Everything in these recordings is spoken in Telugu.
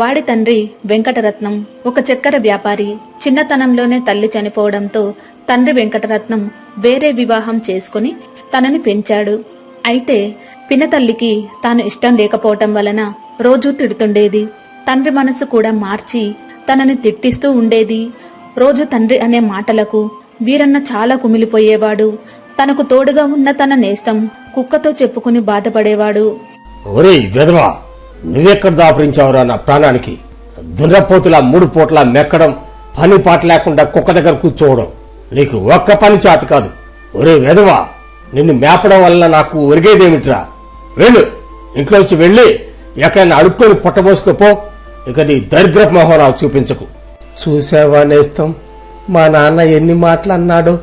వాడి తండ్రి వెంకటరత్నం ఒక చక్కెర వ్యాపారి చిన్నతనంలోనే తల్లి చనిపోవడంతో తండ్రి వెంకటరత్నం వేరే వివాహం చేసుకుని తనని పెంచాడు. అయితే పినతల్లికి తాను ఇష్టం లేకపోవటం వలన రోజూ తిడుతుండేది. తండ్రి మనసు కూడా మార్చి తనని తిట్టిస్తూ ఉండేది. రోజు తండ్రి అనే మాటలకు వీరన్న చాలా కుమిలిపోయేవాడు. తనకు తోడుగా ఉన్న తన నేస్తం కుక్కతో చెప్పుకుని బాధపడేవాడు. నువ్వెక్కడ దాపురించావురా నా ప్రాణానికి? దున్నపోతులా మూడు పూట్ల మెక్కడం పని పాట లేకుండా కుక్క దగ్గర కూర్చోవడం. నీకు ఒక్క పని చాటు కాదు. ఒరే వెధవా నిన్ను మేపడం వల్ల నాకు ఒరిగేదేమిట్రా? వెళ్ళు. ఇంట్లోంచి వెళ్ళి ఎక్కడైనా అడుక్కొని పుట్టబోసుకోపో ఇక నీ దరిద్ర మొహం నాకు చూపించకు. చూసావా నేస్తం? మా నాన్న ఎన్ని మాటలు అన్నాడో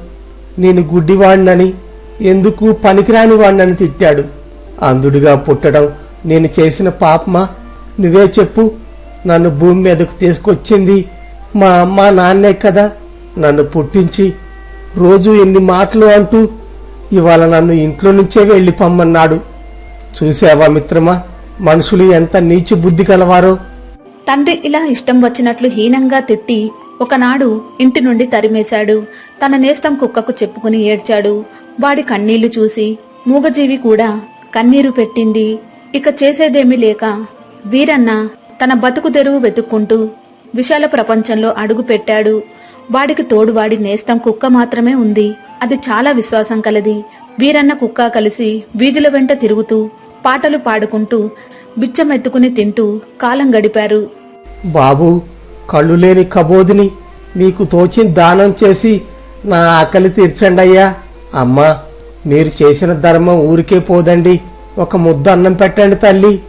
నేను గుడ్డివాణ్ణని ఎందుకు పనికిరాని వాణ్ణని తిట్టాడు. అందుడిగా పుట్టడం నేను చేసిన పాపమా? నువ్వే చెప్పు. నన్ను భూమి మీదకు తీసుకొచ్చింది మా అమ్మ నాన్నే కదా. నన్ను పుట్టించి రోజు ఎన్ని మాటలు అంటూ ఇవాళ నన్ను ఇంట్లో నుంచే వెళ్ళి పమ్మన్నాడు. చూసావా మిత్రమా? మనుషులు ఎంత నీచి బుద్ధి కలవారో తండ్రి ఇలా ఇష్టం వచ్చినట్లు హీనంగా తిట్టి ఒకనాడు ఇంటి నుండి తరిమేశాడు. తన నేస్తం కుక్కకు చెప్పుకుని ఏడ్చాడు. వాడి కన్నీళ్ళు చూసి మూగజీవి కూడా కన్నీరు పెట్టింది. ఇక చేసేదేమీ లేక వీరన్న తన బతుకు తెరువు వెతుక్కుంటూ విశాల ప్రపంచంలో అడుగుపెట్టాడు వాడికి తోడువాడి నేస్తం కుక్క మాత్రమే ఉంది. అది చాలా విశ్వాసం కలది. వీరన్న కుక్క కలిసి వీధుల వెంట తిరుగుతూ పాటలు పాడుకుంటూ బిచ్చమెత్తుకుని తింటూ కాలం గడిపారు. బాబు కళ్ళు లేని కబోదిని మీకు తోచిన దానం చేసి నా ఆకలి తీర్చండయ్యా. అమ్మా మీరు చేసిన ధర్మం ఊరికే పోదండి. ఒక ముద్ద అన్నం పెట్టండి తల్లి.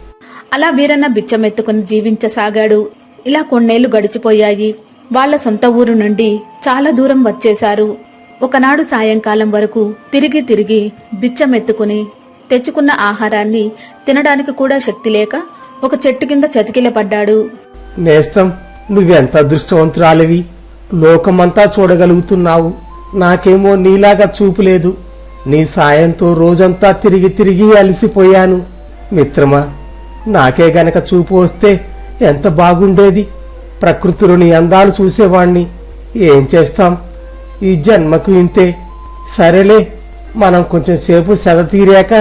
అలా వీరన్న బిచ్చమెత్తుకుని జీవించసాగాడు. ఇలా కొన్నేళ్ళు గడిచిపోయాయి. వాళ్ళ సొంత ఊరు నుండి చాలా దూరం వచ్చేశారు. ఒకనాడు సాయంకాలం వరకు తిరిగి తిరిగి బిచ్చమెత్తుకుని తెచ్చుకున్న ఆహారాన్ని తినడానికి కూడా శక్తి లేక ఒక చెట్టు కింద చతికిలపడ్డాడు. నేస్తం నువ్వెంత అదృష్టవంతురాలివి? లోకమంతా చూడగలుగుతున్నావు. నాకేమో నీలాగా చూపు లేదు. నీ సాయంతో రోజంతా తిరిగి తిరిగి అలసిపోయాను. మిత్రమా నాకే గనక చూపు వస్తే ఎంత బాగుండేది? ప్రకృతిలో నీ అందాలు చూసేవాణ్ణి. ఏం చేస్తాం? ఈ జన్మకు ఇంతే. సరేలే మనం కొంచెం సేపు సెద తీరాక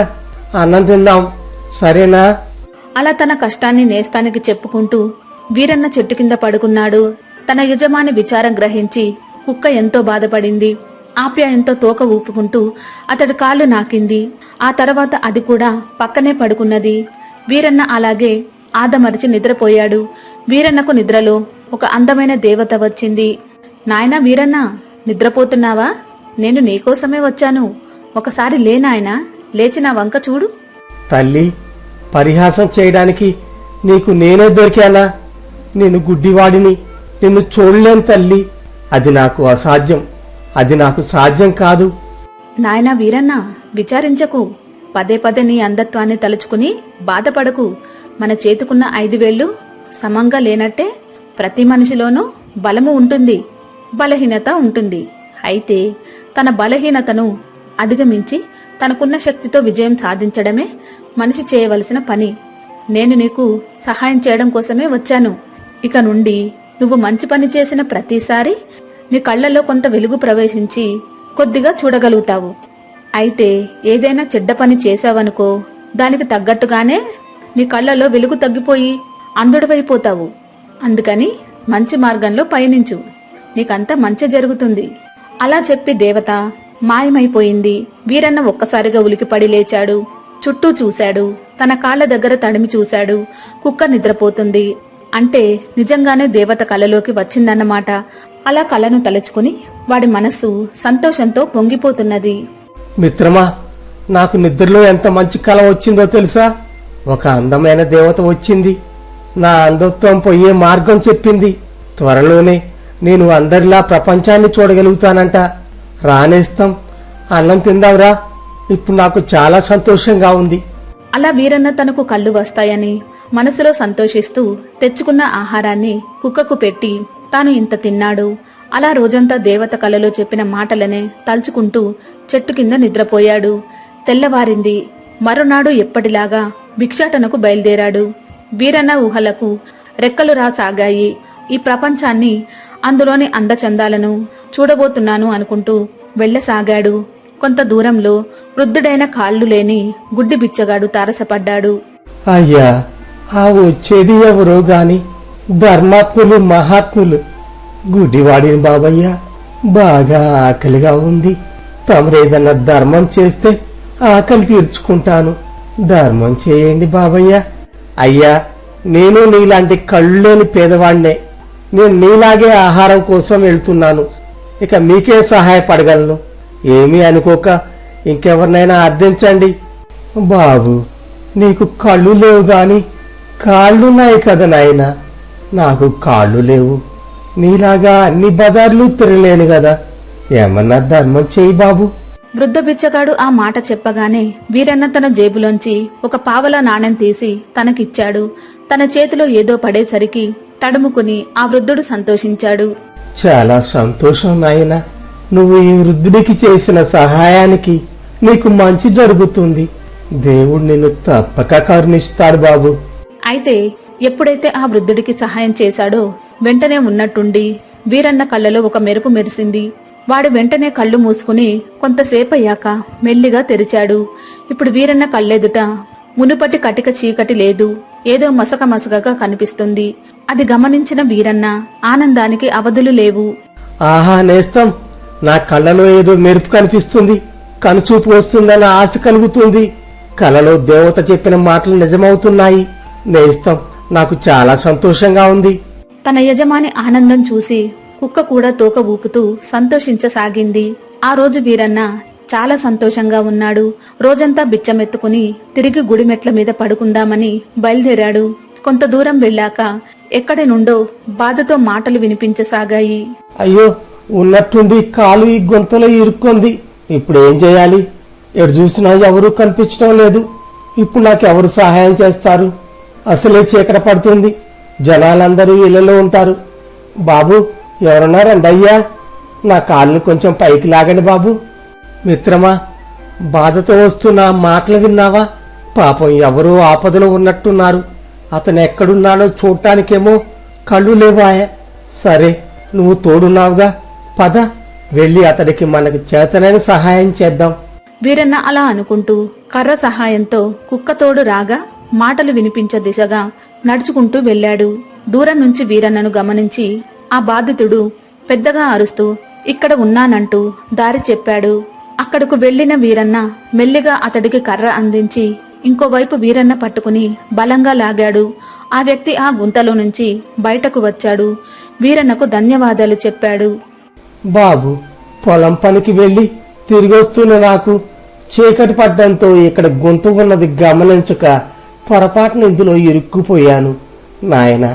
అన్నం తిందాం. సరేనా? అలా తన కష్టాన్ని నేస్తానికి చెప్పుకుంటూ వీరన్న చెట్టు కింద పడుకున్నాడు. తన యజమాని విచారం గ్రహించి కుక్క ఎంతో బాధపడింది. ఆప్యాయంతో తోక ఊపుకుంటూ అతడు కాళ్ళు నాకింది. ఆ తర్వాత అది కూడా పక్కనే పడుకున్నది. వీరన్న అలాగే ఆదమరిచి నిద్రపోయాడు. వీరన్నకు నిద్రలో ఒక అందమైన దేవత వచ్చింది. నాయనా వీరన్న నిద్రపోతున్నావా? నేను నీకోసమే వచ్చాను. ఒకసారి లే నాయనా లేచి నా వంక చూడు. తల్లి పరిహాసం చేయడానికి నీకు నేనే దొరికానా? నేను గుడ్డివాడిని నిన్ను చూడలేను తల్లి. అది నాకు అసాధ్యం. అది నాకు సాధ్యం కాదు. నాయనా వీరన్న విచారించకు. పదే పదే నీ అంధత్వాన్ని తలుచుకుని బాధపడకు. మన చేతుకున్న ఐదు వేళ్ళు సమంగా లేనట్టే ప్రతి మనిషిలోనూ బలము ఉంటుంది బలహీనత ఉంటుంది. అయితే తన బలహీనతను అధిగమించి తనకున్న శక్తితో విజయం సాధించడమే మనిషి చేయవలసిన పని. నేను నీకు సహాయం చేయడం కోసమే వచ్చాను. ఇక నుండి నువ్వు మంచి పని చేసిన ప్రతిసారి నీ కళ్ళలో కొంత వెలుగు ప్రవేశించి కొద్దిగా చూడగలుగుతావు. అయితే ఏదైనా చెడ్డ పని చేశావనుకో దానికి తగ్గట్టుగానే నీ కళ్ళలో వెలుగు తగ్గిపోయి అందుడవైపోతావు అందుకని మంచి మార్గంలో పయనించు. నీకంతా మంచి జరుగుతుంది. అలా చెప్పి దేవత మాయమైపోయింది. వీరన్న ఒక్కసారిగా ఉలికిపడి లేచాడు. చుట్టూ చూశాడు. తన కాళ్ళ దగ్గర తడిమి చూశాడు. కుక్క నిద్రపోతుంది. అంటే నిజంగానే దేవత కలలోకి వచ్చిందన్నమాట. అలా కలను తలుచుకుని వాడి మనస్సు సంతోషంతో పొంగిపోతున్నది. మిత్రమా నాకు నిద్రలో ఎంత మంచి కల వచ్చిందో తెలుసా? ఒక అందమైన దేవత వచ్చింది. నా అంధత్వం పోయే మార్గం చెప్పింది. త్వరలోనే నేను అందరిలా ప్రపంచాన్ని చూడగలుగుతానంట. రానేస్తాం అన్నం తిందావురా ఇప్పుడు నాకు చాలా సంతోషంగా ఉంది. అలా వీరన్న తనకు కళ్ళు వస్తాయని మనసులో సంతోషిస్తూ తెచ్చుకున్న ఆహారాన్ని కుక్కకు పెట్టి తాను ఇంత తిన్నాడు. అలా రోజంతా దేవత కలలో చెప్పిన మాటలనే తలుచుకుంటూ చెట్టు కింద నిద్రపోయాడు. తెల్లవారింది మరునాడు ఎప్పటిలాగా భిక్షాటనకు బయలుదేరాడు. వీరన్న ఊహలకు రెక్కలు రాసాగాయి. ఈ ప్రపంచాన్ని అందులోని అందచందాలను చూడబోతున్నాను అనుకుంటూ వెళ్ళసాగాడు. కొంత దూరంలో వృద్ధుడైన కాళ్ళు లేని గుడ్డి బిచ్చగాడు తారసపడ్డాడు. అయ్యా ఆ వచ్చేది ఎవరో గాని ధర్మాత్ములు మహాత్ములు. గుడివాడిని బాబయ్య బాగా ఆకలిగా ఉంది. తమరేదన్నా ధర్మం చేస్తే ఆకలి తీర్చుకుంటాను. ధర్మం చేయండి బాబయ్య. అయ్యా నేను నీలాంటి కళ్ళు లేని పేదవాణ్ణే. నేను నీలాగే ఆహారం కోసం వెళ్తున్నాను. ఇక మీకే సహాయపడగలను. ఏమీ అనుకోక ఇంకెవరినైనా అర్థించండి బాబు నీకు కళ్ళు లేవు గాని కాళ్ళున్నాయి కదా నాయనా. నాకు కాళ్ళు లేవు. నీలాగా అన్ని బజార్లు తిరగలేను కదా. ఏమన్నా ధర్మం చేయి బాబు. వృద్ధ బిచ్చగాడు ఆ మాట చెప్పగానే వీరన్న తన జేబులోంచి ఒక పావలా నాణెం తీసి తనకిచ్చాడు. తన చేతిలో ఏదో పడేసరికి తడుముకుని ఆ వృద్ధుడు సంతోషించాడు. చాలా సంతోషం నాయనా. నువ్వు ఈ వృద్ధుడికి చేసిన సహాయానికి నీకు మంచి జరుగుతుంది. దేవుడు నిన్ను తప్పక కరుణిస్తాడు బాబు. అయితే ఎప్పుడైతే ఆ వృద్ధుడికి సహాయం చేశాడో వెంటనే ఉన్నట్టుండి వీరన్న కళ్ళలో ఒక మెరుపు మెరిసింది. వాడు వెంటనే కళ్ళు మూసుకుని కొంతసేపయ్యాక మెల్లిగా తెరిచాడు. ఇప్పుడు వీరన్న కళ్ళెదుట మునుపటి కటిక చీకటి లేదు. ఏదో మసక మసకగా కనిపిస్తుంది. అది గమనించిన వీరన్న ఆనందానికి అవధులు లేవు. ఆహా నేస్తం! నా కళ్ళలో ఏదో మెరుపు కనిపిస్తుంది. కనుచూపు వస్తుందన్న ఆశ కలుగుతుంది. కలలో దేవత చెప్పిన మాటలు నిజమవుతున్నాయి. నేస్తం! నాకు చాలా సంతోషంగా ఉంది. తన యజమాని ఆనందం చూసి కుక్క కూడా తోక ఊపుతూ సంతోషించసాగింది. ఆ రోజు వీరన్న చాలా సంతోషంగా ఉన్నాడు. రోజంతా బిచ్చమెత్తుకుని తిరిగి గుడిమెట్ల మీద పడుకుందామని బయలుదేరాడు. కొంత దూరం వెళ్ళాక ఎక్కడి నుండో బాధతో మాటలు వినిపించసాగాయి. అయ్యో ఉన్నట్టుండి కాలు ఈ గొంతలో ఇరుక్కుంది. ఇప్పుడు ఏం చేయాలి? ఎటు చూసినా ఎవరూ కనిపించడం లేదు. ఇప్పుడు నాకు ఎవరు సహాయం చేస్తారు? అసలే చీకట పడుతుంది. జనాలందరూ ఇళ్ళలో ఉంటారు. బాబు ఎవరున్నారండి అయ్యా నా కాళ్ళు కొంచెం పైకి లాగండి బాబు. మిత్రమా బాధతో వస్తున్న మాటలు విన్నావా? పాపం ఎవరో ఆపదలో ఉన్నట్టున్నారు. అతను ఎక్కడున్నాడో చూడటానికేమో కళ్ళు లేవాయే. సరే నువ్వు తోడున్నావుగా. పద వెళ్ళి అతడికి మనకు చేతనైన సహాయం చేద్దాం. వీరన్న అలా అనుకుంటూ కర్ర సహాయంతో కుక్కతోడు రాగా మాటలు వినిపించే దిశగా నడుచుకుంటూ వెళ్ళాడు. దూరం నుంచి వీరన్నను గమనించి ఆ బాధితుడు పెద్దగా అరుస్తూ ఇక్కడ ఉన్నానంటూ దారి చెప్పాడు. అక్కడకు వెళ్ళిన వీరన్న మెల్లిగా అతడికి కర్ర అందించి ఇంకోవైపు వీరన్న పట్టుకుని బలంగా లాగాడు. ఆ వ్యక్తి ఆ గుంతలో నుంచి బయటకు వచ్చాడు. వీరన్నకు ధన్యవాదాలు చెప్పాడు. బాబు పొలం పనికి వెళ్ళి తిరిగి వస్తున్న నాకు చీకటి పడ్డంతో ఇక్కడ గొంతు ఉన్నది గమనించక పొరపాటున ఇందులో ఇరుక్కుపోయాను. నాయన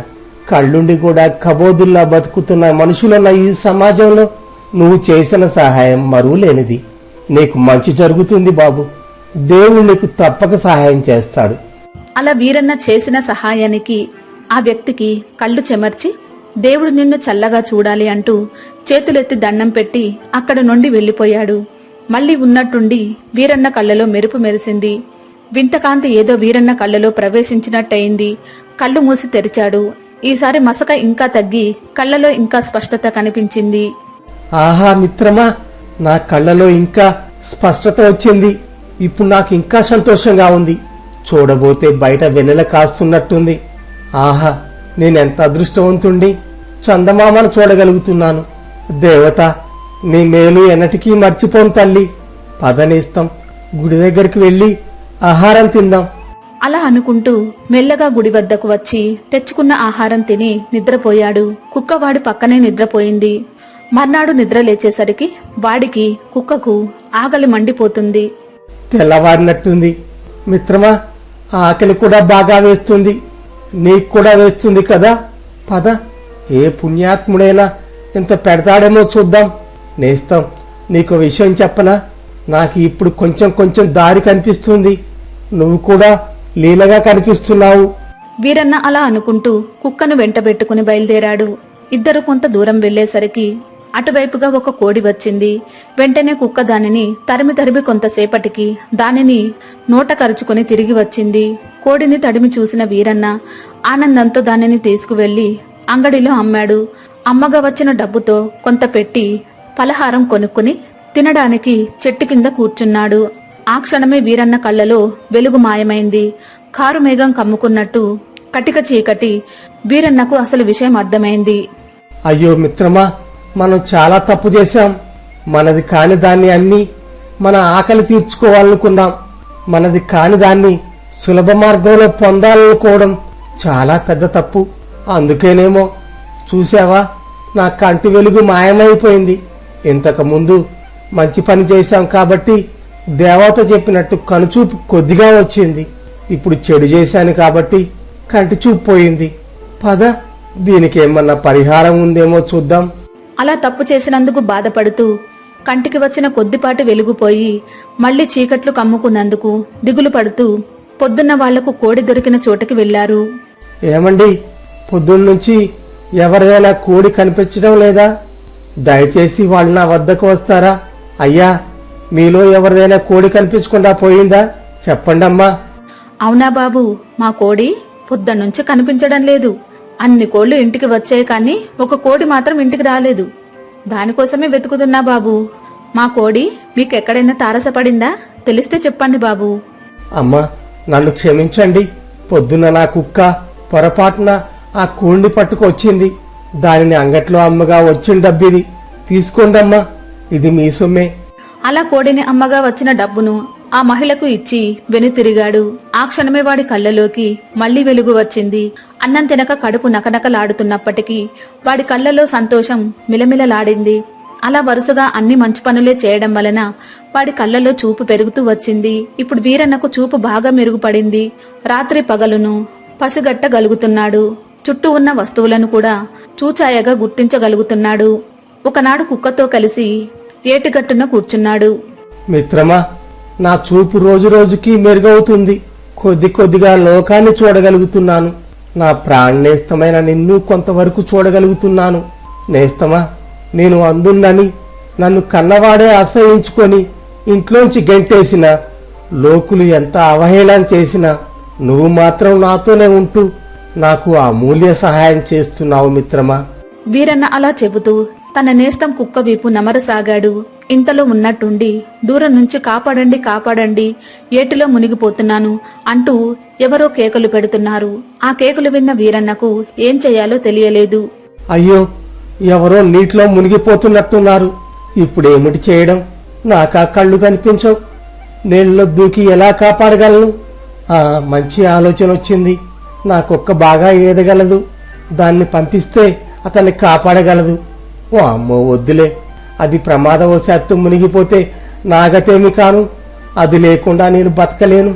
కళ్ళుండి కూడా కబోదుల్లా బతుకుతున్న మనుషులన్న ఈ సమాజంలో నువ్వు చేసిన సహాయం మరువులేనిది నీకు మంచి జరుగుతుంది బాబు. దేవుడు నీకు తప్పక సహాయం చేస్తాడు. అలా వీరన్న చేసిన సహాయానికి ఆ వ్యక్తికి కళ్ళు చెమర్చి దేవుడు నిన్ను చల్లగా చూడాలి అంటూ చేతులెత్తి దండం పెట్టి అక్కడ నుండి వెళ్ళిపోయాడు మళ్ళీ ఉన్నట్టుండి వీరన్న కళ్ళలో మెరుపు మెరిసింది. వింతకాంతి ఏదో వీరన్న కళ్ళలో ప్రవేశించినట్టయింది. కళ్ళు మూసి తెరిచాడు. ఈసారి మసక ఇంకా తగ్గి కళ్ళలో ఇంకా స్పష్టత కనిపించింది. ఆహా మిత్రమా నా కళ్ళలో ఇంకా స్పష్టత వచ్చింది. ఇప్పుడు నాకు ఇంకా సంతోషంగా ఉంది. చూడబోతే బయట వెన్నెల కాస్తున్నట్టుంది. ఆహా నేనెంత అదృష్టవంతుండి చందమామను చూడగలుగుతున్నాను. దేవత నీ మేలు ఎన్నటికీ మర్చిపోను తల్లి. పదనేస్తాం గుడి దగ్గరికి వెళ్ళి ఆహారం తిందాం. అలా అనుకుంటూ మెల్లగా గుడి వద్దకు వచ్చి తెచ్చుకున్న ఆహారం తిని నిద్రపోయాడు. కుక్క వాడి పక్కనే నిద్రపోయింది. మర్నాడు నిద్ర లేచేసరికి వాడికి కుక్కకు ఆకలి మండిపోతుంది. తెల్లవారినట్టుంది. మిత్రమా ఆకలి కూడా బాగా వేస్తుంది. నీకు కూడా వేస్తుంది కదా. పద ఏ పుణ్యాత్ముడైనా ఇంత పెడతాడేమో చూద్దాం. నేస్తాం నీకు విషయం చెప్పనా? నాకు ఇప్పుడు కొంచెం కొంచెం దారి కనిపిస్తుంది. నువ్వు కూడా లీలగా కనిపిస్తున్నావు. వీరన్న అలా అనుకుంటూ కుక్కను వెంటబెట్టుకుని బయలుదేరాడు. ఇద్దరు కొంత దూరం వెళ్ళేసరికి అటువైపుగా ఒక కోడి వచ్చింది. వెంటనే కుక్క దానిని తరిమి తరిమి కొంతసేపటికి దానిని నోట కరుచుకుని తిరిగి వచ్చింది. కోడిని తడిమి చూసిన వీరన్న ఆనందంతో దానిని తీసుకువెళ్ళి అంగడిలో అమ్మాడు. అమ్మగా వచ్చిన డబ్బుతో కొంత పెట్టి పలహారం కొనుక్కుని తినడానికి చెట్టు కింద కూర్చున్నాడు. ఆ క్షణమే వీరన్న కళ్ళలో వెలుగు మాయమైంది. కారు మేఘం కమ్ముకున్నట్టు కటిక చీకటి వీరన్నకు అసలు విషయం అర్థమైంది. అయ్యో మిత్రమా మనం చాలా తప్పు చేశాం. మనది కాని దాన్ని అన్ని మన ఆకలి తీర్చుకోవాలనుకున్నాం. మనది కాని దాన్ని సులభ మార్గంలో పొందాలనుకోవడం చాలా పెద్ద తప్పు. అందుకేనేమో చూశావా నా కంటి వెలుగు మాయమైపోయింది. ఇంతకు ముందు మంచి పని చేశాం కాబట్టి దేవత చెప్పినట్టు కనుచూపు కొద్దిగా వచ్చింది. ఇప్పుడు చెడు చేశాను కాబట్టి కంటి చూపు పోయింది. పద దీనికి ఏమన్నా పరిహారం ఉందేమో చూద్దాం. అలా తప్పు చేసినందుకు బాధపడుతూ కంటికి వచ్చిన కొద్దిపాటి వెలుగుపోయి మళ్ళీ చీకట్లు కమ్ముకున్నందుకు దిగులు పడుతూ పొద్దున్న వాళ్ళకు కోడి దొరికిన చోటకి వెళ్ళారు ఏమండి పొద్దున్నుంచి ఎవరైనా కోడి కనిపించడం లేదా? దయచేసి వాళ్ళు నా వద్దకు వస్తారా? అయ్యా మీలో ఎవరిదైనా కోడి కనిపించకుండా పోయిందా? చెప్పండమ్మా. అవునా బాబు మా కోడి పొద్దున్నుంచి కనిపించడం లేదు. అన్ని కోళ్ళు ఇంటికి వచ్చాయి కానీ ఒక కోడి మాత్రం ఇంటికి రాలేదు. దానికోసమే వెతుకుతున్నా బాబు. మా కోడి మీకెక్కడైనా తారసపడిందా? తెలిస్తే చెప్పండి బాబు. అమ్మా నన్ను క్షమించండి. పొద్దున్న నా కుక్క పొరపాటున ఆ కోడిని పట్టుకొచ్చింది. దానిని అంగట్లో అమ్మగా వచ్చిన డబ్బిది. తీసుకోండమ్మా. ఇది మీ సొమ్మే. అలా కోడిని అమ్మగా వచ్చిన డబ్బును ఆ మహిళకు ఇచ్చి వెనుతిరిగాడు ఆ క్షణమే వాడి కళ్ళలోకి మళ్ళీ వెలుగు వచ్చింది. అన్నం తినక కడుపు నకనకలాడుతున్నప్పటికీ వాడి కళ్ళలో సంతోషం మిలమిలలాడింది. అలా వరుసగా అన్ని మంచి పనులే చేయడం వలన వాడి కళ్ళలో చూపు పెరుగుతూ వచ్చింది. ఇప్పుడు వీరన్నకు చూపు బాగా మెరుగుపడింది. రాత్రి పగలును పసిగట్టగలుగుతున్నాడు. చుట్టూ ఉన్న వస్తువులను కూడా చూచాయగా గుర్తించగలుగుతున్నాడు. ఒకనాడు కుక్కతో కలిసి ఏటిగట్టున కూర్చున్నాడు. మిత్రమా నా చూపు రోజు రోజుకి మెరుగవుతుంది. కొద్ది కొద్దిగా లోకాన్ని చూడగలుగుతున్నాను. నా ప్రాణనేస్తమైన నిన్ను కొంతవరకు చూడగలుగుతున్నాను. నేస్తమా నేను అందున్నని నన్ను కన్నవాడే అసహించుకొని ఇంట్లోంచి గెంటేసిన లోకులు ఎంత అవహేళన చేసినా నువ్వు మాత్రం నాతోనే ఉంటూ నాకు అమూల్య సహాయం చేస్తున్నావు మిత్రమా. వీరన్న అలా చెబుతూ తన నేస్తం కుక్క వీపు నమరసాగాడు. ఇంతలో ఉన్నట్టుండి దూరం నుంచి కాపాడండి కాపాడండి ఏటిలో మునిగిపోతున్నాను అంటూ ఎవరో కేకలు పెడుతున్నారు. ఆ కేకలు విన్న వీరన్నకు ఏం చేయాలో తెలియలేదు. అయ్యో ఎవరో నీటిలో మునిగిపోతున్నట్టున్నారు. ఇప్పుడేమిటి చేయడం? నాకా కళ్ళు కనిపించవు. నీళ్ళలో దూకి ఎలా కాపాడగలను? ఆ మంచి ఆలోచన వచ్చింది. నా కుక్క బాగా ఏదగలదు. దాన్ని పంపిస్తే అతన్ని కాపాడగలదు. ఓ అమ్మో వద్దులే. అది ప్రమాదవశాత్తు మునిగిపోతే నాగతేమి కాను? అది లేకుండా నేను బతకలేను.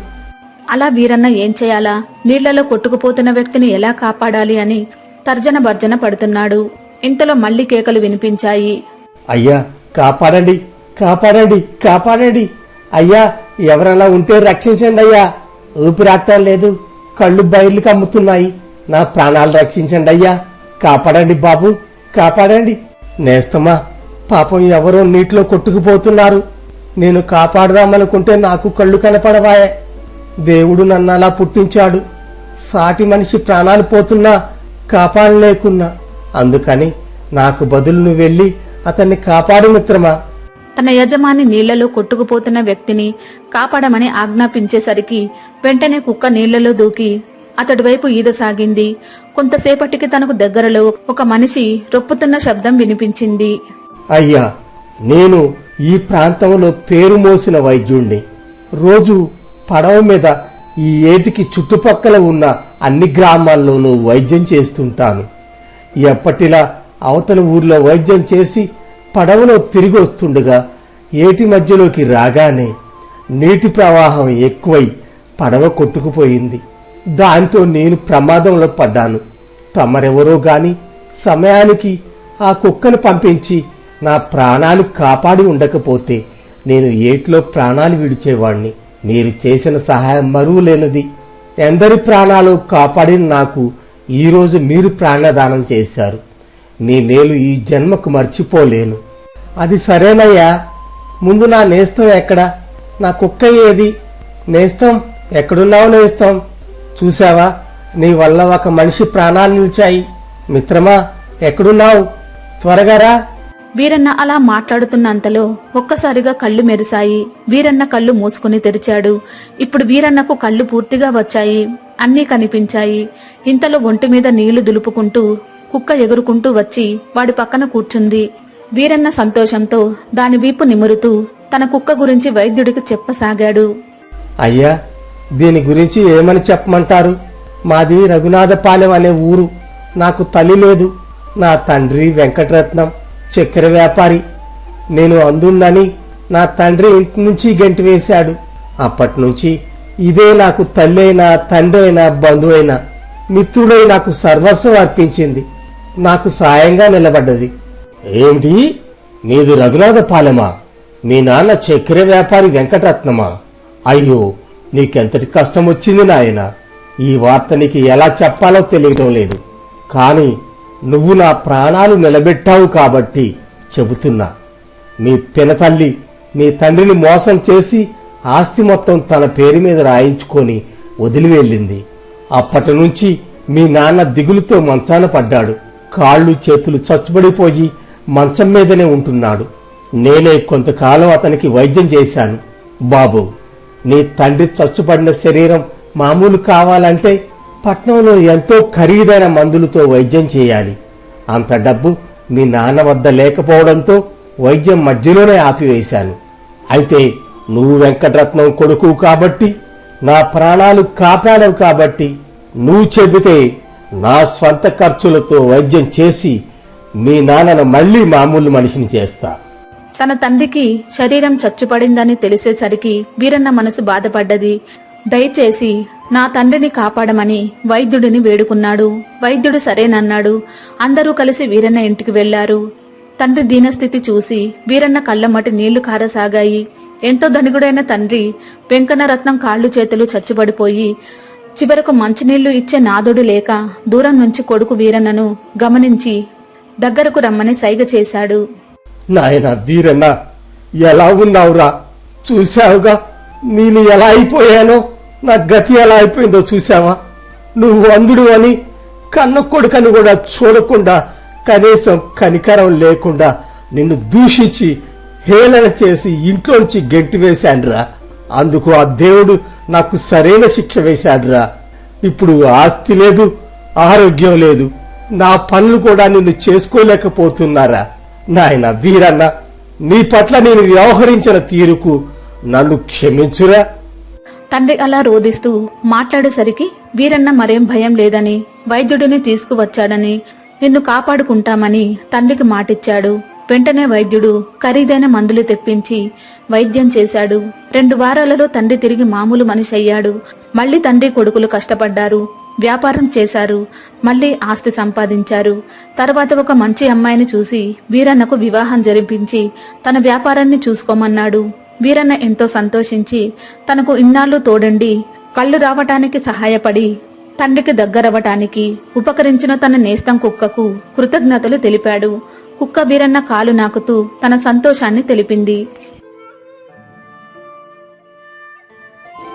అలా వీరన్న ఏం చేయాలా? నీళ్ళలో కొట్టుకుపోతున్న వ్యక్తిని ఎలా కాపాడాలి అని తర్జన భర్జన పడుతున్నాడు. ఇంతలో మళ్ళీ కేకలు వినిపించాయి. అయ్యా కాపాడండి కాపాడండి కాపాడండి. అయ్యా ఎవరన్నా ఉంటే రక్షించండి అయ్యా. ఊపిరాటం లేదు కళ్ళు బయర్లు కమ్ముతున్నాయి. నా ప్రాణాలు రక్షించండి అయ్యా. కాపాడండి బాబు కాపాడండి. నేస్తమా పాపం ఎవరో నీటిలో కొట్టుకుపోతున్నారు. నేను కాపాడదామనుకుంటే నాకు కళ్ళు కనపడవాయే. దేవుడు నన్ను అలా పుట్టించాడు. సాటి మనిషి ప్రాణాలు పోతున్నా కాపాడలేకున్నా అందుకని నాకు బదులు నువ్వు వెళ్ళి అతన్ని కాపాడు మిత్రమా. తన యజమాని నీళ్ళలో కొట్టుకుపోతున్న వ్యక్తిని కాపాడమని ఆజ్ఞాపించేసరికి వెంటనే కుక్క నీళ్ళలో దూకి అతడి వైపు ఈదసాగింది. కొంతసేపటికి తనకు దగ్గరలో ఒక మనిషి రొప్పుతున్న శబ్దం వినిపించింది. అయ్యా నేను ఈ ప్రాంతంలో పేరు మోసిన వైద్యుణ్ణి. రోజు పడవ మీద ఈ ఏటికి చుట్టుపక్కల ఉన్న అన్ని గ్రామాల్లోనూ వైద్యం చేస్తుంటాను. ఎప్పటిలా అవతల ఊర్లో వైద్యం చేసి పడవలో తిరిగి వస్తుండగా ఏటి మధ్యలోకి రాగానే నీటి ప్రవాహం ఎక్కువై పడవ కొట్టుకుపోయింది. దాంతో నేను ప్రమాదంలో పడ్డాను. తమరెవరో గాని సమయానికి ఆ కుక్కను పంపించి నా ప్రాణాలు కాపాడి ఉండకపోతే నేను ఏట్లో ప్రాణాలు విడిచేవాణ్ణి. మీరు చేసిన సహాయం మరువులేనిది. ఎందరి ప్రాణాలు కాపాడిన నాకు ఈరోజు మీరు ప్రాణదానం చేశారు. నీ నేలు ఈ జన్మకు మర్చిపోలేను. అది సరేనయ్యా. ముందు నా నేస్తం ఎక్కడ? నా కుక్క ఏది? నేస్తం ఎక్కడున్నావు నేస్తం? చూసావా నీ వల్ల ఒక మనిషి ప్రాణాలు నిలిచాయి. మిత్రమా ఎక్కడున్నావు? త్వరగా రా. వీరన్న అలా మాట్లాడుతున్నంతలో ఒక్కసారిగా కళ్ళు మెరిశాయి. వీరన్న కళ్ళు మూసుకుని తెరిచాడు. ఇప్పుడు వీరన్నకు కళ్ళు పూర్తిగా వచ్చాయి. అన్నీ కనిపించాయి. ఇంతలో ఒంటి మీద నీళ్ళు దులుపుకుంటూ కుక్క ఎగురుకుంటూ వచ్చి వాడి పక్కన కూర్చుంది. వీరన్న సంతోషంతో దాని వీపు నిమురుతూ తన కుక్క గురించి వైద్యుడికి చెప్పసాగాడు. అయ్యా దీని గురించి ఏమని చెప్పమంటారు? మాది రఘునాథపాలెం అనే ఊరు. నాకు తల్లి లేదు. నా తండ్రి వెంకటరత్నం చక్కెర వ్యాపారి. నేను అందున్నని నా తండ్రి ఇంటి నుంచి గెంటి వేశాడు. అప్పటి నుంచి ఇదే నాకు తల్లి అయినా తండ్రి అయినా బంధువైనా మిత్రుడై నాకు సర్వస్వం అర్పించింది. నాకు సాయంగా నిలబడ్డది. ఏంటి? నీది రఘునాథ పాలెమా మీ నాన్న చక్కెర వ్యాపారి వెంకటరత్నమా? అయ్యో నీకెంతటి కష్టం వచ్చింది నాయన? ఈ వార్త నీకు ఎలా చెప్పాలో తెలియటం లేదు. కాని నువ్వు నా ప్రాణాలు నిలబెట్టావు కాబట్టి చెబుతున్నా. మీ పినతల్లి నీ తండ్రిని మోసం చేసి ఆస్తి మొత్తం తన పేరు మీద రాయించుకొని వదిలి వెళ్ళింది. అప్పటి నుంచి మీ నాన్న దిగులుతో మంచాన పడ్డాడు. కాళ్ళు చేతులు చచ్చుబడిపోయి మంచం మీదనే ఉంటున్నాడు. నేనే కొంతకాలం అతనికి వైద్యం చేశాను. బాబు నీ తండ్రి చచ్చుపడిన శరీరం మామూలు కావాలంటే పట్నంలో ఎంతో ఖరీదైన మందులతో వైద్యం చేయాలి. అంత డబ్బు మీ నాన్న వద్ద లేకపోవడంతో వైద్యం మధ్యలోనే ఆపివేశాను. అయితే నువ్వు వెంకటరత్నం కొడుకు కాబట్టి నా ప్రాణాలు కాపాడవు కాబట్టి నువ్వు చెబితే నా స్వంత ఖర్చులతో వైద్యం చేసి మీ నాన్నను మళ్ళీ మామూలు మనిషిని చేస్తా. తన తండ్రికి శరీరం చచ్చుపడిందని తెలిసేసరికి వీరన్న మనసు బాధపడ్డది. దయచేసి నా తండ్రిని కాపాడమని వైద్యుడిని వేడుకున్నాడు. వైద్యుడు సరేనన్నాడు. అందరూ కలిసి వీరన్న ఇంటికి వెళ్ళారు తండ్రి దీనస్థితి చూసి వీరన్న కళ్ళమ్మటి నీళ్ళు కారసాగాయి. ఎంతో ధనికుడైన తండ్రి వెంకన్నరత్నం కాళ్ళు చేతులు చచ్చుబడిపోయి చివరకు మంచినీళ్ళు ఇచ్చే నాదుడు లేక దూరం నుంచి కొడుకు వీరన్నను గమనించి దగ్గరకు రమ్మని సైగ చేశాడు. నాయన వీరన్న ఎలా ఉన్నావురా? చూశావుగా? నేను ఎలా అయిపోయానో? నా గతి ఎలా అయిపోయిందో చూశావా? నువ్వు అందుడు అని కన్న కొడుకని కూడా చూడకుండా కనీసం కనికరం లేకుండా నిన్ను దూషించి హేళన చేసి ఇంట్లోంచి గెంటి వేశాన్రా. అందుకు ఆ దేవుడు నాకు సరైన శిక్ష వేశాడురా. ఇప్పుడు ఆస్తి లేదు ఆరోగ్యం లేదు. నా పనులు కూడా నిన్ను చేసుకోలేకపోతున్నారా? నాయన వీరన్న నీ పట్ల నేను వ్యవహరించిన తీరుకు నన్ను క్షమించురా. తండ్రి అలా రోదిస్తూ మాట్లాడేసరికి వీరన్న మరేం భయం లేదని వైద్యుడిని తీసుకువచ్చాడని నిన్ను కాపాడుకుంటామని తండ్రికి మాటిచ్చాడు. వెంటనే వైద్యుడు ఖరీదైన మందులు తెప్పించి వైద్యం చేశాడు. రెండు వారాలలో తండ్రి తిరిగి మామూలు మనిషి అయ్యాడు. మళ్ళీ తండ్రి కొడుకులు కష్టపడ్డారు. వ్యాపారం చేశారు. మళ్ళీ ఆస్తి సంపాదించారు. తర్వాత ఒక మంచి అమ్మాయిని చూసి వీరన్నకు వివాహం జరిపించి తన వ్యాపారాన్ని చూసుకోమన్నాడు. వీరన్న ఎంతో సంతోషించి తనకు ఇన్నాళ్ళు తోడండి కళ్ళు రావటానికి సహాయపడి తండ్రికి దగ్గరవటానికి ఉపకరించిన తన నేస్తం కుక్కకు కృతజ్ఞతలు తెలిపాడు. కుక్క వీరన్న కాలు నాకుతూ తన సంతోషాన్ని తెలిపింది.